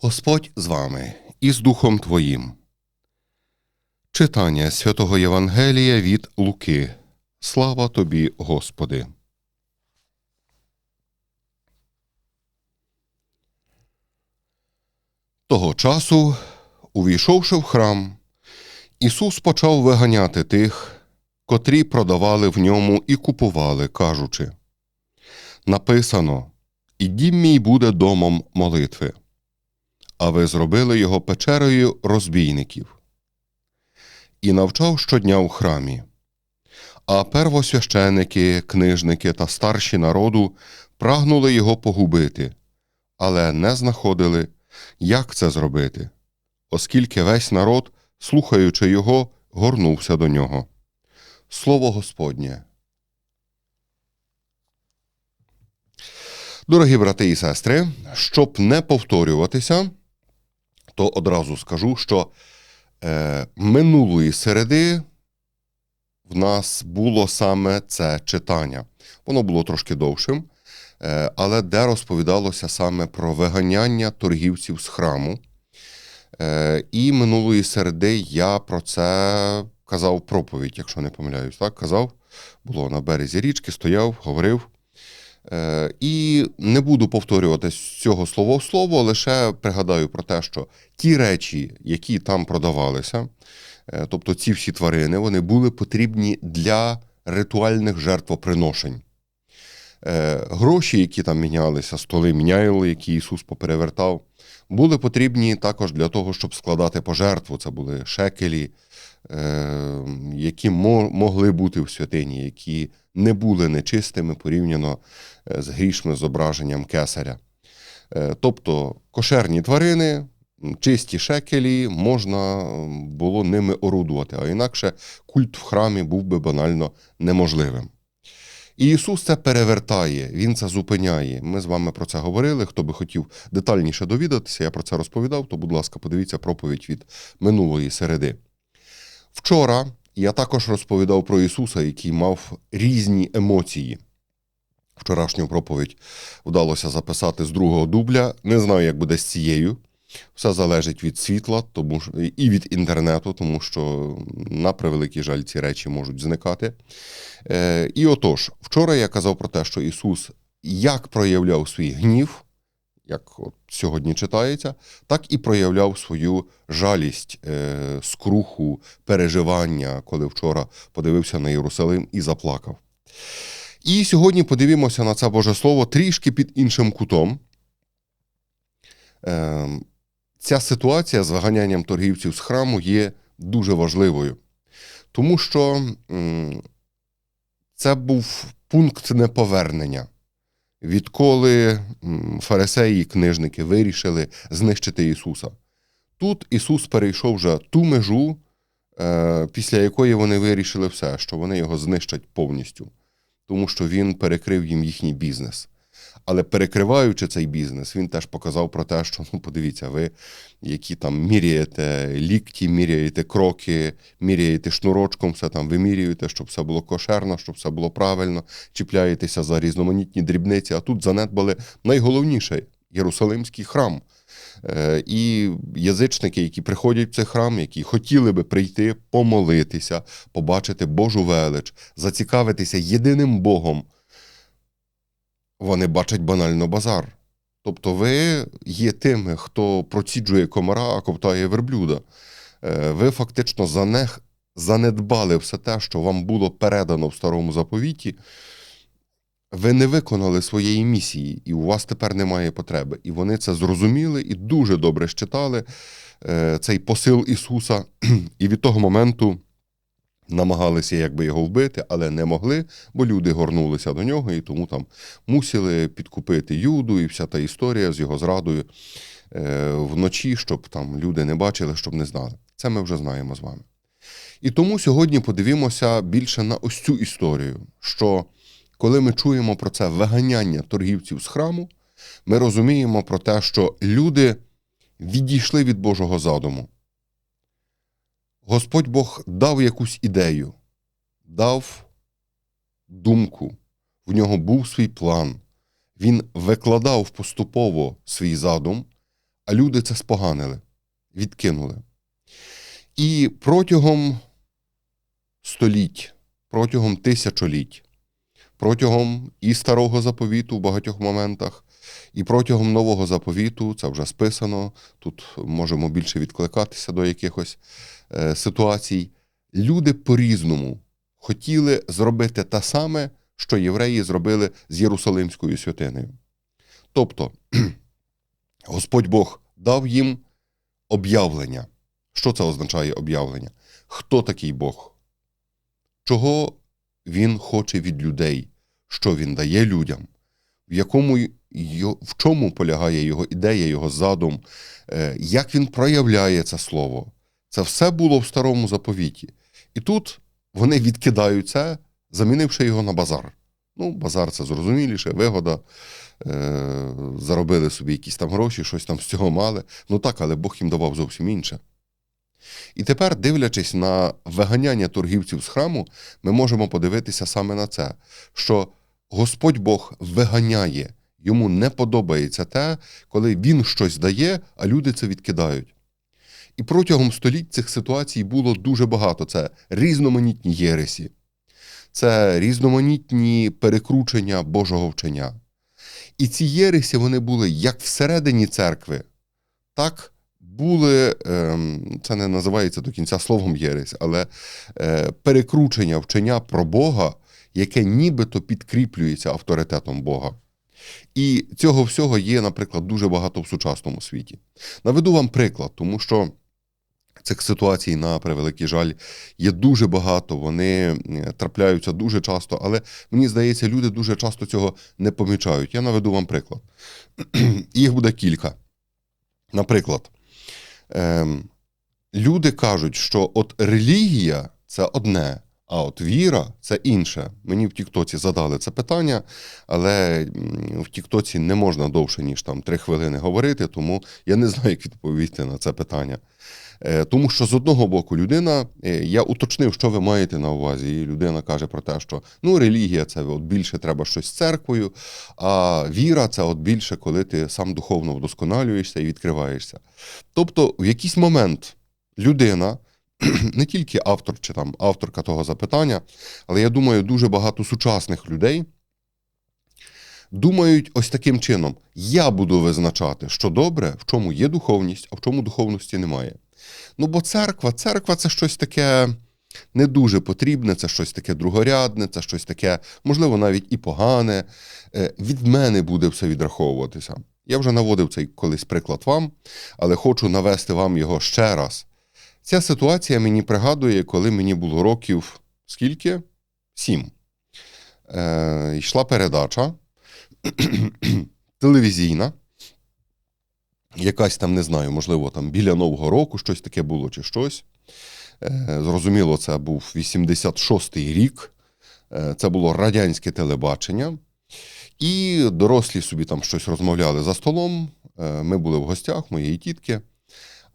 Господь з вами і з Духом Твоїм. Читання святого Євангелія від Луки. Слава тобі, Господи. Того часу, увійшовши в храм, Ісус почав виганяти тих, котрі продавали в ньому і купували, кажучи: Написано: І дім мій буде домом молитви а ви зробили його печерою розбійників. І навчав щодня у храмі. А первосвященики, книжники та старші народу прагнули його погубити, але не знаходили, як це зробити, оскільки весь народ, слухаючи його, горнувся до нього. Слово Господнє. Дорогі брати і сестри, щоб не повторюватися, то одразу скажу, що е, минулої середи в нас було саме це читання. Воно було трошки довшим, е, але де розповідалося саме про виганяння торгівців з храму. Е, І минулої середи я про це казав проповідь, якщо не помиляюсь. Так, казав, було на березі річки, стояв, говорив. Е, І не буду повторювати з цього слово в слово, лише пригадаю про те, що ті речі, які там продавалися, е, тобто ці всі тварини, вони були потрібні для ритуальних жертвоприношень. Гроші, які там мінялися, столи міняли, які Ісус поперевертав, були потрібні також для того, щоб складати пожертву. Це були шекелі, е, які могли бути в святині, які не були нечистими порівняно е, з грішми зображенням кесаря. Е, тобто кошерні тварини, чисті шекелі, можна було ними орудувати, а інакше культ в храмі був би банально неможливим. І Ісус це перевертає, Він це зупиняє. Ми з вами про це говорили. Хто би хотів детальніше довідатися, я про це розповідав, то, будь ласка, подивіться проповідь від минулої середи. Вчора я також розповідав про Ісуса, який мав різні емоції. Вчорашню проповідь вдалося записати з другого дубля. Не знаю, як буде з цією. Все залежить від світла тому, і від інтернету, тому що, на превеликий жаль, ці речі можуть зникати. Е, І отож, вчора я казав про те, що Ісус як проявляв свій гнів, як от сьогодні читається, так і проявляв свою жалість, е, скруху, переживання, коли вчора подивився на Єрусалим і заплакав. І сьогодні подивимося на це Боже Слово трішки під іншим кутом. Е, ця ситуація з виганянням торгівців з храму є дуже важливою, тому що це був пункт неповернення. Відколи фарисеї і книжники вирішили знищити Ісуса. Тут Ісус перейшов вже ту межу, е, після якої вони вирішили все, що вони його знищать повністю, тому що Він перекрив їм їхній бізнес. Але перекриваючи цей бізнес, він теж показав про те, що ну подивіться, ви які там міряєте лікті, міряєте кроки, міряєте шнурочком, все там вимірюєте, щоб все було кошерно, щоб все було правильно, чіпляєтеся за різноманітні дрібниці. А тут занедбали найголовніше Єрусалимський храм. Е, і язичники, які приходять в цей храм, які хотіли би прийти, помолитися, побачити Божу велич, зацікавитися єдиним Богом вони бачать банально базар. Тобто ви є тими, хто проціджує комара, а ковтає верблюда. Е, ви фактично занех, занедбали все те, що вам було передано в старому заповіті. Ви не виконали своєї місії, і у вас тепер немає потреби. І вони це зрозуміли і дуже добре щитали е, цей посил Ісуса. І від того моменту намагалися якби його вбити, але не могли, бо люди горнулися до нього і тому там мусили підкупити Юду і вся та історія з його зрадою е, вночі, щоб там люди не бачили, щоб не знали. Це ми вже знаємо з вами. І тому сьогодні подивимося більше на ось цю історію, що коли ми чуємо про це виганяння торгівців з храму, ми розуміємо про те, що люди відійшли від Божого задуму. Господь Бог дав якусь ідею, дав думку, в нього був свій план. Він викладав поступово свій задум, а люди це споганили, відкинули. І протягом століть, протягом тисячоліть, протягом і старого заповіту в багатьох моментах, і протягом нового заповіту, це вже списано, тут можемо більше відкликатися до якихось е, ситуацій. Люди по-різному хотіли зробити те саме, що євреї зробили з Єрусалимською святинею. Тобто, Господь Бог дав їм об'явлення. Що це означає об'явлення? Хто такий Бог? Чого Він хоче від людей? Що Він дає людям? В якому в чому полягає його ідея, його задум, е, як він проявляє це слово? Це все було в старому заповіті. І тут вони відкидають це, замінивши його на базар. Ну, базар це зрозуміліше, вигода. Е, заробили собі якісь там гроші, щось там з цього мали. Ну так, але Бог їм давав зовсім інше. І тепер, дивлячись на виганяння торгівців з храму, ми можемо подивитися саме на це, що Господь Бог виганяє, йому не подобається те, коли він щось дає, а люди це відкидають. І протягом століть цих ситуацій було дуже багато. Це різноманітні єресі, це різноманітні перекручення Божого вчення. І ці єресі вони були як всередині церкви, так були, ем, це не називається до кінця словом єресь, але е, перекручення вчення про Бога, яке нібито підкріплюється авторитетом Бога. І цього всього є, наприклад, дуже багато в сучасному світі. Наведу вам приклад, тому що цих ситуацій, на превеликий жаль, є дуже багато, вони е, трапляються дуже часто, але мені здається, люди дуже часто цього не помічають. Я наведу вам приклад. Їх буде кілька. Наприклад, ем, люди кажуть, що от релігія це одне, а от віра це інше. Мені в Тіктоці задали це питання, але в Тіктоці не можна довше, ніж там три хвилини говорити, тому я не знаю, як відповісти на це питання. Е, Тому що з одного боку людина, е, я уточнив, що ви маєте на увазі. І людина каже про те, що ну, релігія це от більше треба щось з церквою, а віра це от більше, коли ти сам духовно вдосконалюєшся і відкриваєшся. Тобто, в якийсь момент людина, не тільки автор чи там авторка того запитання, але я думаю, дуже багато сучасних людей. Думають ось таким чином: я буду визначати, що добре, в чому є духовність, а в чому духовності немає. Ну, бо церква, церква це щось таке не дуже потрібне, це щось таке другорядне, це щось таке, можливо, навіть і погане. Е, Від мене буде все відраховуватися. Я вже наводив цей колись приклад вам, але хочу навести вам його ще раз. Ця ситуація мені пригадує, коли мені було років скільки? Сім. Е, йшла передача телевізійна якась там, не знаю, можливо, там біля Нового року щось таке було чи щось. Е, Зрозуміло, це був 86-й рік, Е, це було радянське телебачення. І дорослі собі там щось розмовляли за столом. Е, Ми були в гостях моєї тітки.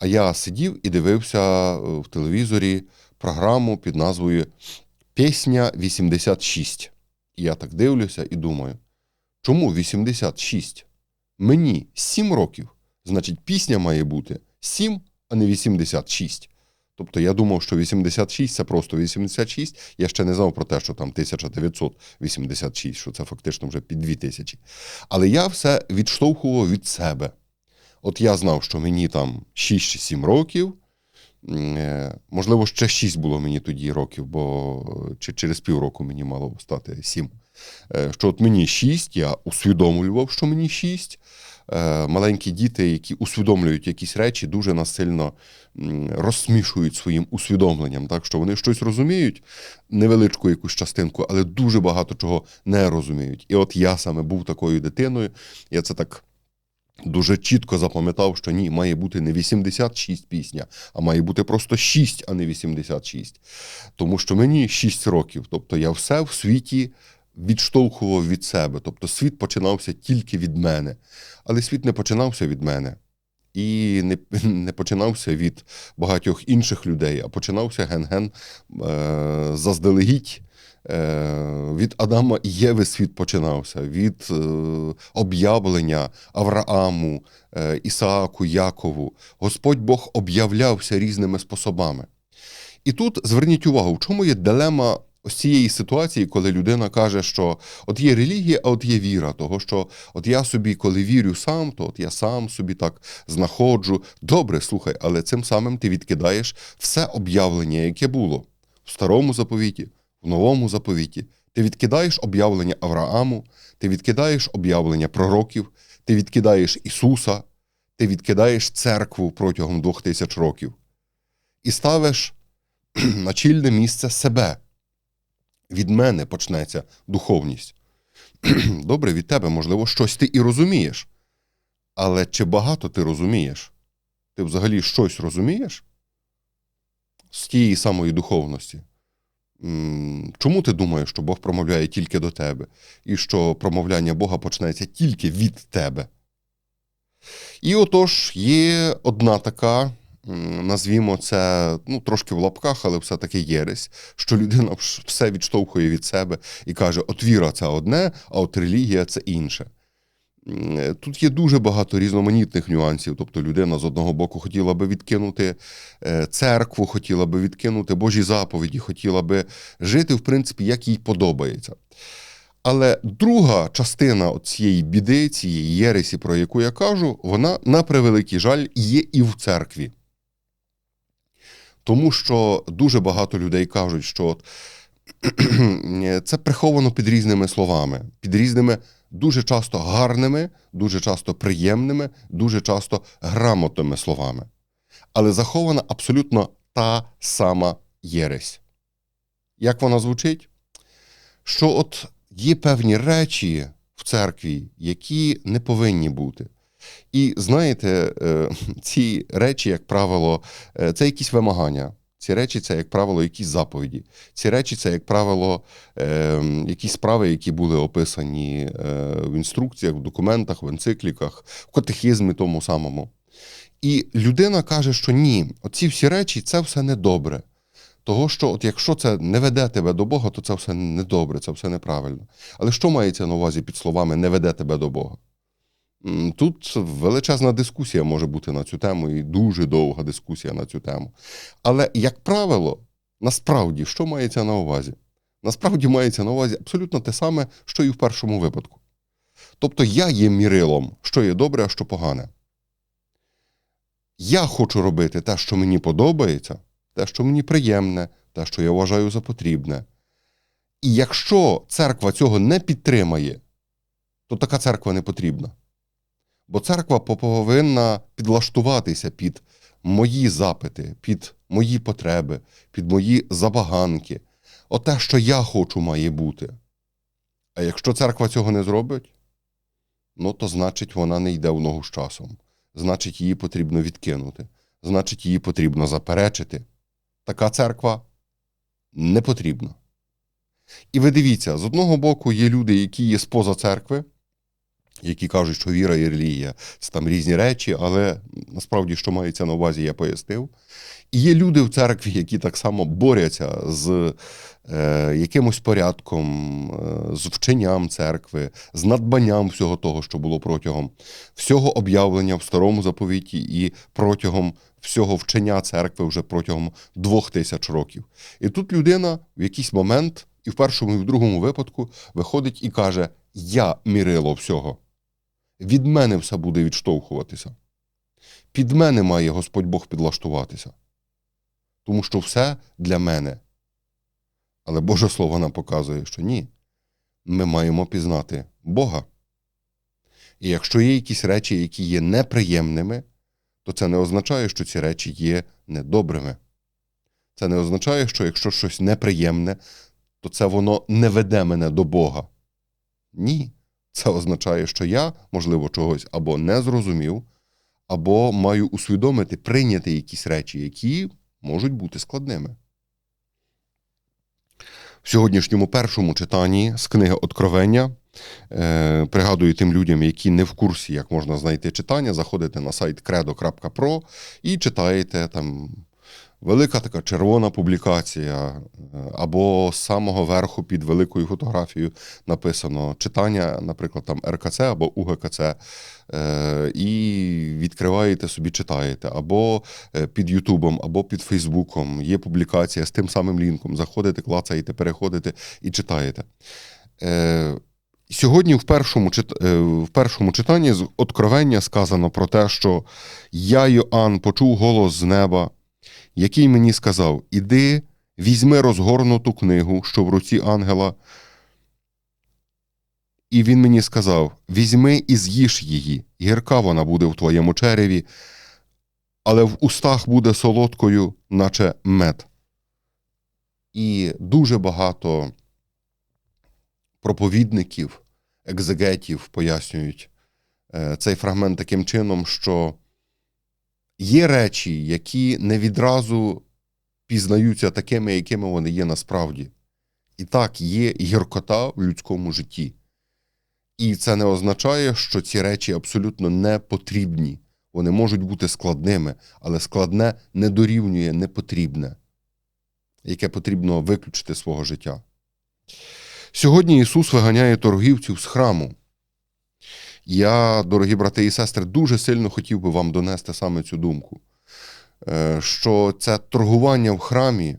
А я сидів і дивився е, в телевізорі програму під назвою Пісня 86. І я так дивлюся і думаю, чому 86? Мені 7 років. Значить, пісня має бути 7, а не 86. Тобто я думав, що 86 це просто 86. Я ще не знав про те, що там 1986, що це фактично вже під 2000. Але я все відштовхував від себе. От я знав, що мені там 6 чи 7 років. Е, Можливо, ще 6 було мені тоді років, бо е, чи через півроку мені мало стати 7. Е, Що от мені 6, я усвідомлював, що мені 6. Е, Маленькі діти, які усвідомлюють якісь речі, дуже насильно розсмішують своїм усвідомленням, так що вони щось розуміють, невеличку якусь частинку, але дуже багато чого не розуміють. І от я саме був такою дитиною, я це так дуже чітко запам'ятав, що ні, має бути не 86 пісня, а має бути просто 6, а не 86. Тому що мені 6 років, тобто я все в світі відштовхував від себе. Тобто світ починався тільки від мене. Але світ не починався від мене. і не, не починався від багатьох інших людей, а починався ген-ген е, заздалегідь. Е, від Адама і Єви світ починався, від е, об'явлення Аврааму, е, Ісааку, Якову. Господь Бог об'являвся різними способами. І тут зверніть увагу, в чому є дилема ось цієї ситуації, коли людина каже, що от є релігія, а от є віра, того що от я собі, коли вірю сам, то от я сам собі так знаходжу. Добре, слухай, але цим самим ти відкидаєш все об'явлення, яке було в старому заповіті, в новому заповіті. Ти відкидаєш об'явлення Аврааму, ти відкидаєш об'явлення пророків, ти відкидаєш Ісуса, ти відкидаєш церкву протягом двох тисяч років і ставиш на чільне місце себе. Від мене почнеться духовність. Добре, від тебе, можливо, щось ти і розумієш. Але чи багато ти розумієш? Ти взагалі щось розумієш з тієї самої духовності? Чому ти думаєш, що Бог промовляє тільки до тебе, і що промовляння Бога почнеться тільки від тебе? І отож є одна така, назвімо це ну, трошки в лапках, але все-таки єресь, що людина все відштовхує від себе і каже: от віра це одне, а от релігія це інше. М, Тут є дуже багато різноманітних нюансів. Тобто людина з одного боку хотіла би відкинути е, церкву, хотіла би відкинути Божі заповіді, хотіла би жити, в принципі, як їй подобається. Але друга частина цієї біди, цієї єресі, про яку я кажу, вона на превеликий жаль є і в церкві. Тому що дуже багато людей кажуть, що от, це приховано під різними словами, під різними дуже часто гарними, дуже часто приємними, дуже часто грамотними словами. Але захована абсолютно та сама єресь. Як вона звучить? Що от є певні речі в церкві, які не повинні бути. І знаєте, е, ці речі, як правило, е, це якісь вимагання. Ці речі це, як правило, якісь заповіді. Ці речі це, як правило, е, якісь справи, які були описані е, в інструкціях, в документах, в енцикліках, в катехізмі тому самому. І людина каже, що ні, оці всі речі це все недобре. Того, що от якщо це не веде тебе до Бога, то це все недобре, це все неправильно. Але що мається на увазі під словами не веде тебе до Бога? Тут величезна дискусія може бути на цю тему, і дуже довга дискусія на цю тему. Але, як правило, насправді, що мається на увазі? Насправді мається на увазі абсолютно те саме, що і в першому випадку. Тобто я є мірилом, що є добре, а що погане. Я хочу робити те, що мені подобається, те, що мені приємне, те, що я вважаю за потрібне. І якщо церква цього не підтримає, то така церква не потрібна. Бо церква повинна підлаштуватися під мої запити, під мої потреби, під мої забаганки. Оте, що я хочу, має бути. А якщо церква цього не зробить, ну то значить вона не йде в ногу з часом. Значить, її потрібно відкинути. Значить, її потрібно заперечити. Така церква не потрібна. І ви дивіться, з одного боку є люди, які є споза церкви, які кажуть, що віра і релігія це там різні речі, але насправді, що мається на увазі, я пояснив. І є люди в церкві, які так само борються з е, якимось порядком, е, з вченням церкви, з надбанням всього того, що було протягом всього об'явлення в старому заповіті і протягом всього вчення церкви вже протягом двох тисяч років. І тут людина в якийсь момент, і в першому, і в другому випадку, виходить і каже: Я мірило всього. Від мене все буде відштовхуватися. Під мене має Господь Бог підлаштуватися. Тому що все для мене. Але Боже Слово нам показує, що ні. Ми маємо пізнати Бога. І якщо є якісь речі, які є неприємними, то це не означає, що ці речі є недобрими. Це не означає, що якщо щось неприємне, то це воно не веде мене до Бога. Ні. Це означає, що я, можливо, чогось або не зрозумів, або маю усвідомити, прийняти якісь речі, які можуть бути складними. В сьогоднішньому першому читанні з книги Откровення Е, пригадую тим людям, які не в курсі, як можна знайти читання, заходите на сайт credo.pro і читаєте там. Велика така червона публікація, е, або з самого верху під великою фотографією написано читання, наприклад, там РКЦ або УГКЦ, е, і відкриваєте собі, читаєте, або е, під Ютубом, або під Фейсбуком є публікація з тим самим лінком. Заходите, клацаєте, переходите і читаєте. Сьогодні в першому, в першому читанні з Откровення сказано про те, що я, Йоанн, почув голос з неба, який мені сказав: Іди, візьми розгорнуту книгу, що в руці ангела. І він мені сказав: Візьми і з'їж її, гірка вона буде в твоєму череві, але в устах буде солодкою, наче мед. І дуже багато проповідників, екзегетів пояснюють е, цей фрагмент таким чином, що є речі, які не відразу пізнаються такими, якими вони є насправді. І так, є гіркота в людському житті. І це не означає, що ці речі абсолютно не потрібні. Вони можуть бути складними, але складне не дорівнює непотрібне, яке потрібно виключити з свого життя. Сьогодні Ісус виганяє торгівців з храму. Я, дорогі брати і сестри, дуже сильно хотів би вам донести саме цю думку, е, що це торгування в храмі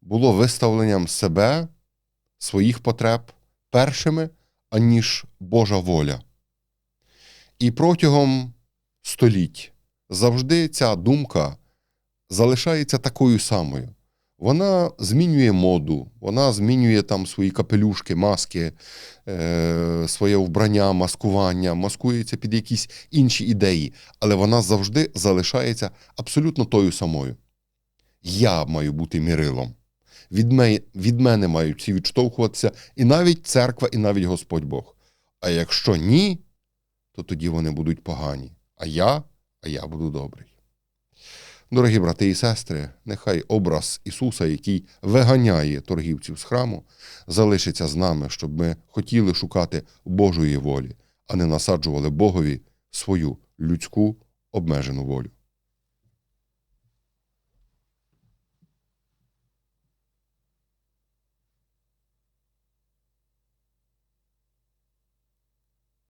було виставленням себе, своїх потреб першими, аніж Божа воля. І протягом століть завжди ця думка залишається такою самою. Вона змінює моду, вона змінює там свої капелюшки, маски, е, своє вбрання, маскування, маскується під якісь інші ідеї, але вона завжди залишається абсолютно тою самою. Я маю бути мірилом. Від, ме, від мене мають всі відштовхуватися і навіть церква, і навіть Господь Бог. А якщо ні, то тоді вони будуть погані. А я, а я буду добрий. Дорогі брати і сестри, нехай образ Ісуса, який виганяє торгівців з храму, залишиться з нами, щоб ми хотіли шукати Божої волі, а не насаджували Богові свою людську обмежену волю.